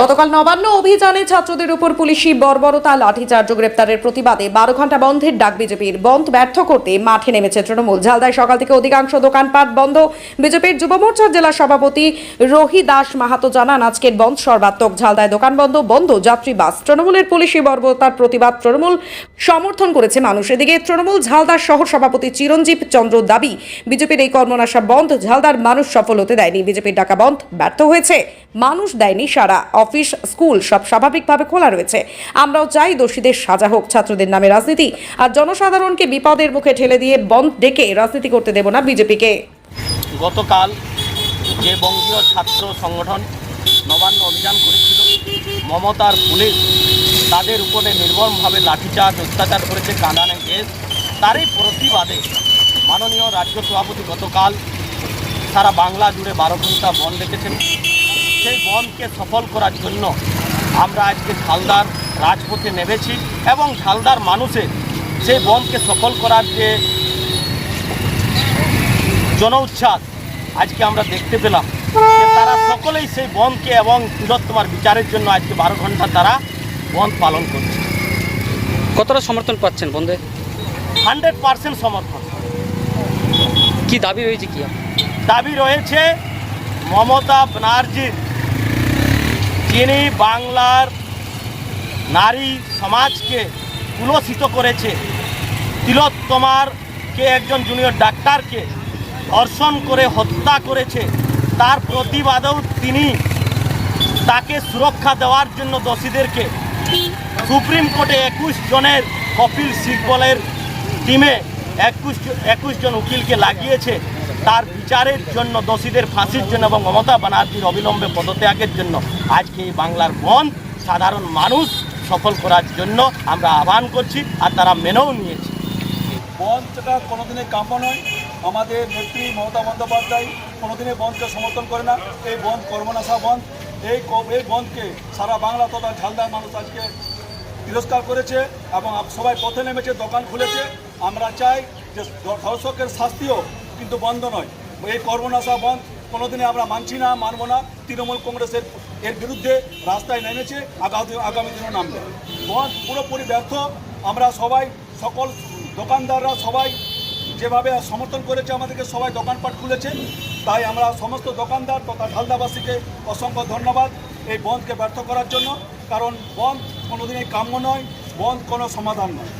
গতকাল নবান্ন অভিযানে ছাত্রদের উপর পুলিশি বর্বরতা, লাঠিচার্জ গ্রেপ্তারের প্রতিবাদে বারো ঘণ্টা বন্ধের ডাক বিজেপির বন্ধ ব্যর্থ করতে মাঠে নেমেছে তৃণমূল। ঝালদায় সকাল থেকে অধিকাংশ দোকানপাট বন্ধ। বিজেপির যুব মোর্চার জেলা সভাপতি রোহি দাস মাহাতো জানান, আজকের বন্ধ সর্বাত্মক। ঝালদায় দোকান বন্ধ বন্ধ যাত্রী বাস। তৃণমূলের পুলিশি বর্বরতার প্রতিবাদ তৃণমূল সমর্থন করেছে মানুষ। এদিকে তৃণমূল ঝালদার শহর সভাপতি চিরঞ্জীব চন্দ্র দাবি, বিজেপির এই কর্মনাশা বন্ধ, ঝালদার মানুষ সফল হতে দেয়নি। বিজেপির ডাকা বন্ধ ব্যর্থ হয়েছে। মানুষ দেয়নি সারা অফিস, স্কুল সব স্বাভাবিকভাবে খোলা রয়েছে। আমরাও চাই দোষীদের সাজা হোক, ছাত্রদের নামে রাজনীতি। আর জনসাধারণকে বিপদের মুখে ঠেলে দিয়ে বন্ধ ডেকে রাজনীতি করতে দেব না বিজেপিকে। গতকাল যে বঙ্গীয় ছাত্র সংগঠন নবান্ন অভিযান করেছিল, মমতার পুলিশ তাদের উপরে নির্মমভাবে লাঠিচার্জ, অত্যাচার করেছে, কাঁদানে গ্যাস। তারই প্রতিবাদে মাননীয় রাজ্য সভাপতি গতকাল সারা বাংলা জুড়ে বারো ঘণ্টা বন্ধ রেখেছেন। সেই বনকে সফল করার জন্য আমরা আজকে ঝালদার রাজপথে নেমেছি এবং ঝালদার মানুষের সেই বনকে সফল করার যে জন উচ্ছ্বাস আজকে আমরা দেখতে পেলাম তারা সকলেই সেই বনকে এবং তিলোত্তমার বিচারের জন্য আজকে বারো ঘণ্টা তারা বন পালন করছে। কতটা সমর্থন পাচ্ছেন বন্ধে? হান্ড্রেড পার্সেন্ট সমর্থন। কি দাবি রয়েছে কি? দাবি রয়েছে মমতা ব্যানার্জির যিনি বাংলার নারী সমাজকে কুলসিত করেছে তিলোত্তমার কে একজন জুনিয়র ডাক্তারকে ধর্ষণ করে হত্যা করেছে, তার প্রতিবাদেও তিনি তাকে সুরক্ষা দেওয়ার জন্য দোষীদেরকে সুপ্রিম কোর্টে একুশ জনের কপিল সিকবলের টিমে একুশ একুশ জন উকিলকে লাগিয়েছে। তার বিচারের জন্য, দোষীদের ফাঁসির জন্য এবং মমতা ব্যানার্জির অবিলম্বে পদত্যাগের জন্য আজকে এই বাংলার বন্ধ সাধারণ মানুষ সফল করার জন্য আমরা আহ্বান করছি আর তারা মেনেও নিয়েছে। বন্ধটা কোনোদিনই কাম্য নয়। আমাদের নেত্রী মমতা বন্দ্যোপাধ্যায় কোনোদিনই বন্ধকে সমর্থন করে না। এই বন্ধ কর্মনাশা বন্ধ এই এই বন্ধকে সারা বাংলা তথা ঝালদার মানুষ আজকে তিরস্কার করেছে এবং সবাই পথে নেমেছে, দোকান খুলেছে। আমরা চাই যে ধর্ষকের শাস্তিও কিন্তু বন্ধ নয়। এই কর্মনাশা বন্ধ। কোনোদিনই আমরা মানছি না, মানব না। তৃণমূল কংগ্রেসের এর বিরুদ্ধে রাস্তায় নেমেছে, আগামী আগামী দিনও নামবে। বন্ধ। পুরোপুরি ব্যর্থ। আমরা সবাই, সকল দোকানদাররা সবাই যেভাবে সমর্থন করেছে, আমাদেরকে সবাই দোকানপাট খুলেছে। তাই আমরা সমস্ত দোকানদার তথা ঝালদাবাসীকে অসংখ্য ধন্যবাদ এই বন্ধকে ব্যর্থ করার জন্য। কারণ বন্ধ কোনোদিনই কাম্য নয়, বন্ধ কোনো সমাধান নয়।